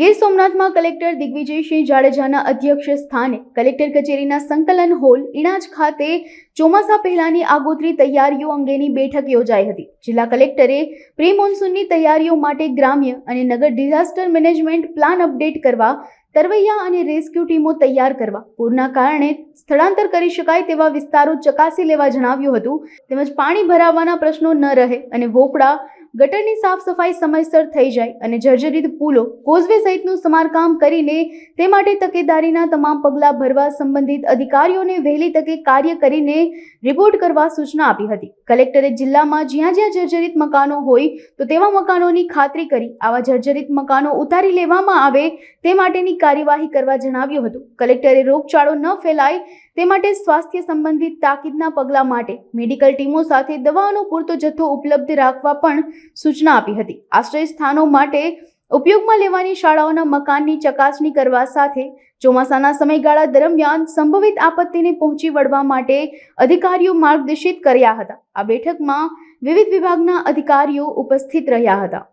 ગીર સોમનાથમાં કલેક્ટર દિગ્વિજયસિંહ જાડેજાના અધ્યક્ષ સ્થાને કલેક્ટર કચેરીના સંકલન હોલ ઇણાજ ખાતે ચોમાસા પહેલાની આગોતરી તૈયારીઓ અંગેની બેઠક યોજાઈ હતી. જિલ્લા કલેક્ટરે પ્રી મોન્સૂનની તૈયારીઓ માટે ગ્રામ્ય અને નગર ડિઝાસ્ટર મેનેજમેન્ટ પ્લાન અપડેટ કરવા, તરવૈયા અને રેસ્ક્યુ ટીમો તૈયાર કરવા, પૂરના કારણે સ્થળાંતર કરી શકાય તેવા વિસ્તારો ચકાસી લેવા જણાવ્યું હતું. તેમજ પાણી ભરાવાના પ્રશ્નો ન રહે અને વોકડા ગટરની સાફ સફાઈ સમયસર થઈ જાય અને જર્જરિત પુલો કોઝવે સહિતનું સમારકામ કરીને તે માટે તકેદારીના તમામ પગલાં ભરવા સંબંધિત અધિકારીઓને વહેલી તકે કાર્ય કરીને રિપોર્ટ કરવા સૂચના આપી હતી. કલેક્ટરે જિલ્લામાં જ્યાં જ્યાં જર્જરિત મકાનો હોય તો તેવા મકાનોની ખાતરી કરી આવા જર્જરિત મકાનો ઉતારી લેવામાં આવે તે માટેની કાર્યવાહી કરવા જણાવ્યું હતું. કલેક્ટરે રોગચાળો ન ફેલાય તે માટે સ્વાસ્થ્ય સંબંધિત તાકીદના પગલાં માટે મેડિકલ ટીમો સાથે દવાઓનો પૂરતો જથ્થો ઉપલબ્ધ રાખવા પણ સૂચના આપી હતી. આશ્રય સ્થાનો માટે ઉપયોગમાં લેવાની શાળાઓના મકાનની ચકાસણી કરવા સાથે ચોમાસાના સમયગાળા દરમિયાન સંભવિત આપત્તિને પહોંચી વળવા માટે અધિકારીઓ માર્ગદર્શિત કર્યા હતા. આ બેઠકમાં વિવિધ વિભાગના અધિકારીઓ ઉપસ્થિત રહ્યા હતા.